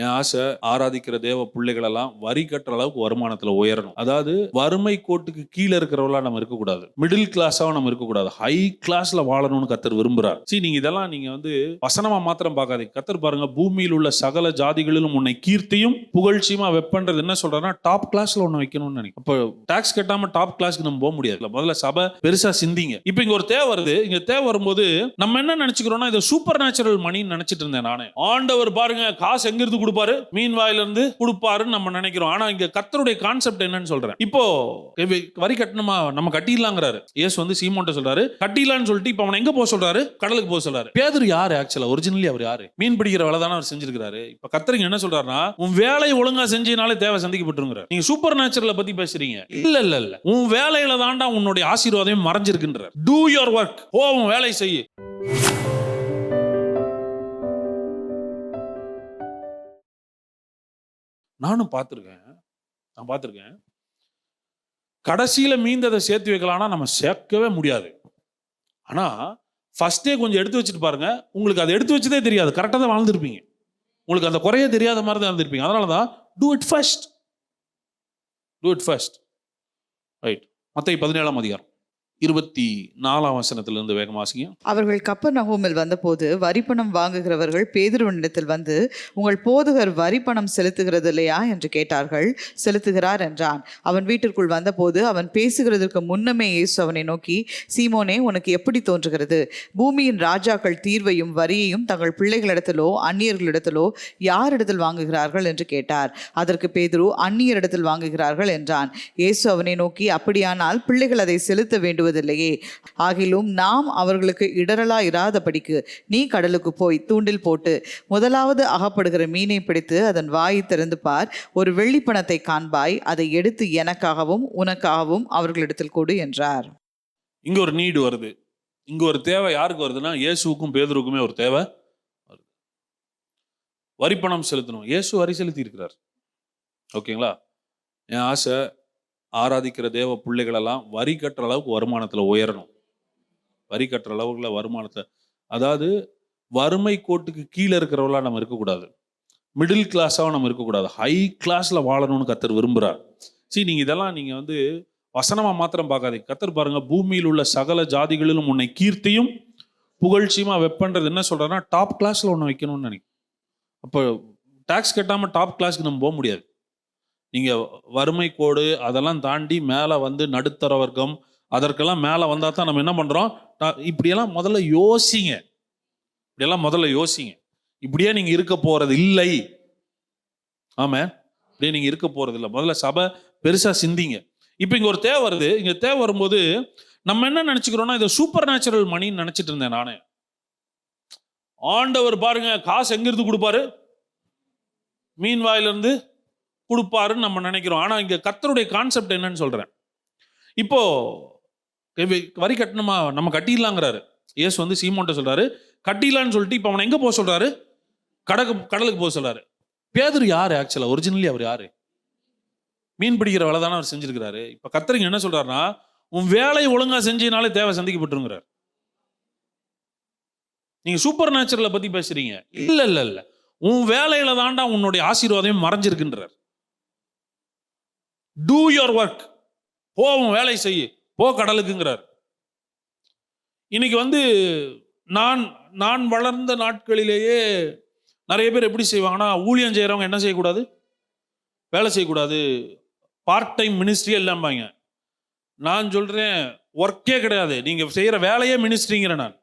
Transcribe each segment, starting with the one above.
என் ஆசை ஆராதிக்கிற தேவ பிள்ளைகள் எல்லாம் வரி கட்டுற அளவுக்கு வருமானத்துல உயரணும். அதாவது வறுமை கோட்டுக்கு கீழே இருக்கிறவங்களா நம்ம இருக்கக்கூடாது. மிடில் கிளாஸாவும் நம்ம இருக்கக்கூடாது. ஹை கிளாஸ்ல வாழணும்னு கத்தர் விரும்புறார். சரி நீங்க இதெல்லாம் நீங்க வந்து வசனமா மாத்திரம் பார்க்காதீங்க. கத்தர் பாருங்க பூமியில் உள்ள சகல ஜாதிகளிலும் உன்னை கீர்த்தியும் புகழ்ச்சியுமா வெப்பன்றது என்ன சொல்றேன்னா டாப் கிளாஸ்ல ஒன்று வைக்கணும்னு நினைக்கிறேன். அப்போ டாக்ஸ் கட்டாம டாப் கிளாஸ்க்கு நம்ம போக முடியாது. முதல்ல சபை பெருசா சிந்திங்க. இப்போ இங்க ஒரு தேவை வருது. இங்க தேவை வரும்போது நம்ம என்ன நினைச்சுக்கிறோம்னா இது சூப்பர் நேச்சுரல் மணின்னு நினைச்சிட்டு இருந்தேன் நானே. ஆண்டவர் பாருங்க காசு எங்கிருந்து கொடுப்பாரு. மீன் வாயில இருந்து கொடுப்பாருன்னு நம்ம நினைக்கிறோம். ஆனா இங்க கத்தருடைய கான்செப்ட் என்னன்னு சொல்றேன். இப்போ வரி கட்டணுமா? நம்ம கட்டிடலாங்கிறாரு. இயேசு வந்து சீமோன்ட்ட சொல்றாரு. கட்டிடலான்னு சொல்லிட்டு இப்போ அவனை எங்க போக சொல்றாரு? கடலுக்கு போக சொல்றாரு. பேதர் யாரு ஆக்சுவலா ஒரிஜினலி அவர் யாரு? மீன் பிடிக்கிற வேலை தானே அவர் செஞ்சிருக்காரு இப்ப கத்தரிங்க என்ன சொல்றாருன்னா உன் வேலையை ஒழுங்கா செஞ்சனாலே தேவை சந்திக்கப்பட்டுருங்கிறார் நீங்க சூப்பர் நேச்சுரலை பத்தி பேசுறீங்க. இல்ல இல்ல இல்ல. உன் வேலையில தாண்டா உன்னுடைய ஆசீர்வாதம் மறைஞ்சிருக்குன்றார். டூ யுவர் ஒர்க் ஓ உன் வேலை செய்யு. நானும் பார்த்துருக்கேன். நான் பார்த்துருக்கேன். கடைசியில் மீந்ததை சேர்த்து வைக்கலாம்னா நம்ம சேர்க்கவே முடியாது. ஆனால் ஃபஸ்ட்டே கொஞ்சம் எடுத்து வச்சுட்டு பாருங்க. உங்களுக்கு அதை எடுத்து வச்சதே தெரியாது. கரெக்டாக தான் வாழ்ந்துருப்பீங்க. உங்களுக்கு அந்த குறைய தெரியாத மாதிரி தான் இருந்திருப்பீங்க. அதனால தான் do it first do it first right மற்ற பதினேழாம் அதிகாரம். இருபத்தி நாலாம் வசனத்திலிருந்து வேகம் வாசிங்க. அவர்கள் கப்பர் நகோமில் வந்தபோது வரிப்பணம் வாங்குகிறவர்கள் பேதுருவனிடத்தில் வந்து உங்கள் போதகர் வரிப்பணம் செலுத்துகிறது இல்லையா என்று கேட்டார்கள். செலுத்துகிறார் என்றான். அவன் வீட்டிற்குள் வந்தபோது அவன் பேசுகிறதற்கு முன்னமே இயேசு அவனை நோக்கி சீமோனே உனக்கு எப்படி தோன்றுகிறது? பூமியின் ராஜாக்கள் தீர்வையும் வரியையும் தங்கள் பிள்ளைகளிடத்திலோ அந்நியர்களிடத்திலோ யாரிடத்தில் வாங்குகிறார்கள்? என்று கேட்டார். அதற்கு பேதுரு அந்நியரிடத்தில் வாங்குகிறார்கள் என்றான். இயேசு அவனை நோக்கி அப்படியானால் பிள்ளைகள் அதை செலுத்த வேண்டுவதில்லையே ஆகிலும் நாம் அவர்களுக்கு இடரலா இராதபடிக்கு நீ கடலுக்கு போய் தூண்டில் போட்டு முதலாவது அகப்படுகிற மீனை பிடித்து அதன் வாயை திறந்து பார். ஒரு வெள்ளிப்பணத்தை காண்பாய். அதை எடுத்து எனக்காகவும் உனக்காகவும் அவர்களிடத்தில் கொடு என்றார். இங்க ஒரு நீடு வருது. இங்க ஒரு தேவை யாருக்கு வருதுன்னா இயேசுக்கும் பேதருக்குமே ஒரு தேவை வருது. வரிப்பணம் செலுத்தணும். இயேசு வரி செலுத்தி இருக்கிறார் ஓகேங்களா? என் ஆசை ஆராதிக்கிற தேவ பிள்ளைகளெல்லாம் வரி கட்டுற அளவுக்கு வருமானத்தில் உயரணும். வரி கட்டுற அளவுக்குள்ள வருமானத்தை அதாவது வறுமை கோட்டுக்கு கீழே இருக்கிறவங்களாம் நம்ம இருக்கக்கூடாது. மிடில் கிளாஸாகவும் நம்ம இருக்கக்கூடாது. ஹை கிளாஸில் வாழணும்னு கத்தர் விரும்புகிறார் சரி நீங்கள் இதெல்லாம் நீங்கள் வந்து வசனமாக மாத்திரம் பார்க்காதீங்க. கத்தர் பாருங்கள் பூமியில் உள்ள சகல ஜாதிகளிலும் உன்னை கீர்த்தியும் புகழ்ச்சியுமா வெப்பன்றது என்ன சொல்கிறேன்னா டாப் கிளாஸில் ஒன்று வைக்கணும்னு நினைக்கிறேன். அப்போ டாக்ஸ் கட்டாமல் டாப் கிளாஸ்க்கு நம்ம போக முடியாது. நீங்கள் வறுமை கோடு அதெல்லாம் தாண்டி மேலே வந்து நடுத்தர வர்க்கம் அதற்கெல்லாம் மேலே வந்தால் தான் நம்ம என்ன பண்ணுறோம் இப்படியெல்லாம் முதல்ல யோசிங்க. இப்படியெல்லாம் முதல்ல யோசிங்க. இப்படியே நீங்கள் இருக்க போகிறது இல்லை. ஆமாம் இப்படியே நீங்கள் இருக்க போகிறது இல்லை. முதல்ல சபை பெருசாக சிந்திங்க. இப்போ இங்கே ஒரு தேவை வருது. இங்கே தேவை வரும்போது நம்ம என்ன நினச்சிக்கிறோன்னா இதை சூப்பர் நேச்சுரல் மணின்னு நினச்சிட்டு இருந்தேன் நானே. ஆண்டவர் பாருங்க காசு எங்கிருந்து கொடுப்பாரு? மீன் வாயிலிருந்து கொடுப்பாருன்னு நம்ம நினைக்கிறோம். ஆனால் இங்கே கத்தருடைய கான்செப்ட் என்னன்னு சொல்கிறேன் இப்போ வரி கட்டணுமா? நம்ம கட்டிடலாங்கிறாரு. இயேசு வந்து சீமோன்ட்ட சொல்கிறாரு கட்டிடலான்னு சொல்லிட்டு இப்போ அவனை எங்கே போக சொல்கிறாரு கடக்கு கடலுக்கு போக சொல்கிறாரு பேதர் யார் ஆக்சுவலாக ஒரிஜினலி அவர் யார்? மீன் பிடிக்கிற வேலை தானே அவர் செஞ்சிருக்கிறாரு. இப்போ கத்தரிங்க என்ன சொல்கிறாருன்னா உன் வேலையை ஒழுங்காக செஞ்சினாலே தேவை சந்திக்கப்பட்டுருங்கிறார். நீங்கள் சூப்பர் நேச்சுரலை பற்றி பேசுறீங்க. இல்லை இல்லை இல்லை. உன் வேலையில தாண்டா உன்னுடைய ஆசீர்வாதமே மறைஞ்சிருக்குன்றார். டூ யுவர் ஒர்க் போவோம் வேலை செய்யு. போ கடலுக்குங்கிறார். இன்னைக்கு வந்து நான் நான் வளர்ந்த நாட்களிலேயே நிறைய பேர் எப்படி செய்வாங்கன்னா ஊழியம் செய்கிறவங்க என்ன செய்யக்கூடாது? வேலை செய்யக்கூடாது. பார்ட் டைம் மினிஸ்ட்ரியே இல்லாமாங்க நான் சொல்கிறேன் ஒர்க்கே கிடையாது. நீங்கள் செய்கிற வேலையே மினிஸ்ட்ரிங்கிறேன் நான்.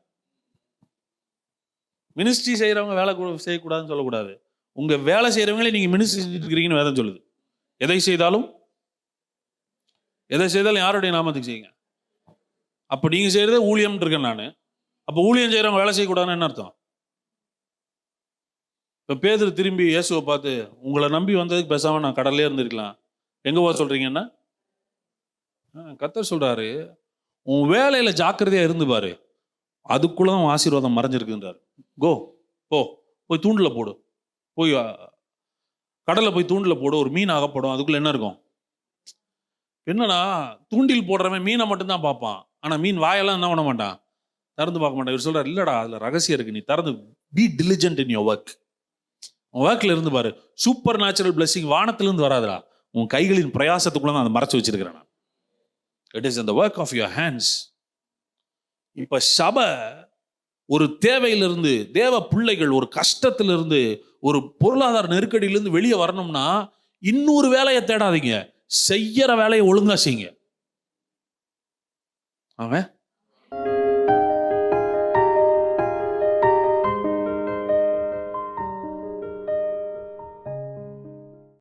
மினிஸ்ட்ரி செய்கிறவங்க வேலை செய்யக்கூடாதுன்னு சொல்லக்கூடாது. உங்கள் வேலை செய்கிறவங்களே நீங்கள் மினிஸ்ட்ரி செஞ்சுட்டு இருக்கிறீங்கன்னு வேதம் சொல்லுது. எதை செய்தாலும் எதை செய்தாலும் யாருடைய நாமத்துக்கு செய்யுங்க. அப்போ நீங்கள் செய்கிறதே ஊழியம்னு இருக்கேன் நான். அப்போ ஊழியம் செய்கிறவங்க வேலை செய்யக்கூடாதுன்னு என்ன அர்த்தம்? இப்போ பேதர் திரும்பி இயேசுவை பார்த்து உங்களை நம்பி வந்ததுக்கு பேசாமல் நான் கடல்லே இருந்திருக்கலாம். எங்கே போக சொல்கிறீங்கன்னா கத்தர் சொல்கிறாரு உன் வேலையில் ஜாக்கிரதையாக இருந்து பாரு. அதுக்குள்ள தான் உன் ஆசீர்வாதம் மறைஞ்சிருக்குன்றார். கோ போ. போய் தூண்டில் போடு. போய் கடலில் போய் தூண்டில் போடு. ஒரு மீன் அகப்படும் அதுக்குள்ளே என்ன இருக்கும்? என்னன்னா தூண்டில் போடுறவன் மீனை மட்டும்தான் பார்ப்பான். ஆனால் மீன் வாயெல்லாம் என்ன பண்ண மாட்டான்? திறந்து பார்க்க மாட்டான். இவர் சொல்கிறார் இல்லடா அதில் ரகசியம் இருக்கு. நீ திறந்து be diligent in your work உன் ஒர்க்கில் இருந்து பாரு சூப்பர் நேச்சுரல் பிளெஸிங் வானத்திலிருந்து வராதுடா. உன் கைகளின் பிரயாசத்துக்குள்ள நான் அதை மறைச்சு வச்சிருக்கிறேன் நான். இட் இஸ் அந்த ஒர்க் ஆஃப் யுவர் ஹேண்ட்ஸ் இப்போ சபை ஒரு தேவையிலிருந்து தேவ பிள்ளைகள் ஒரு கஷ்டத்திலிருந்து ஒரு பொருளாதார நெருக்கடியிலிருந்து வெளியே வரணும்னா இன்னொரு வேலையை தேடாதீங்க. செய்யற வேலையை ஒழுங்கா செய்யுங்க. அவன்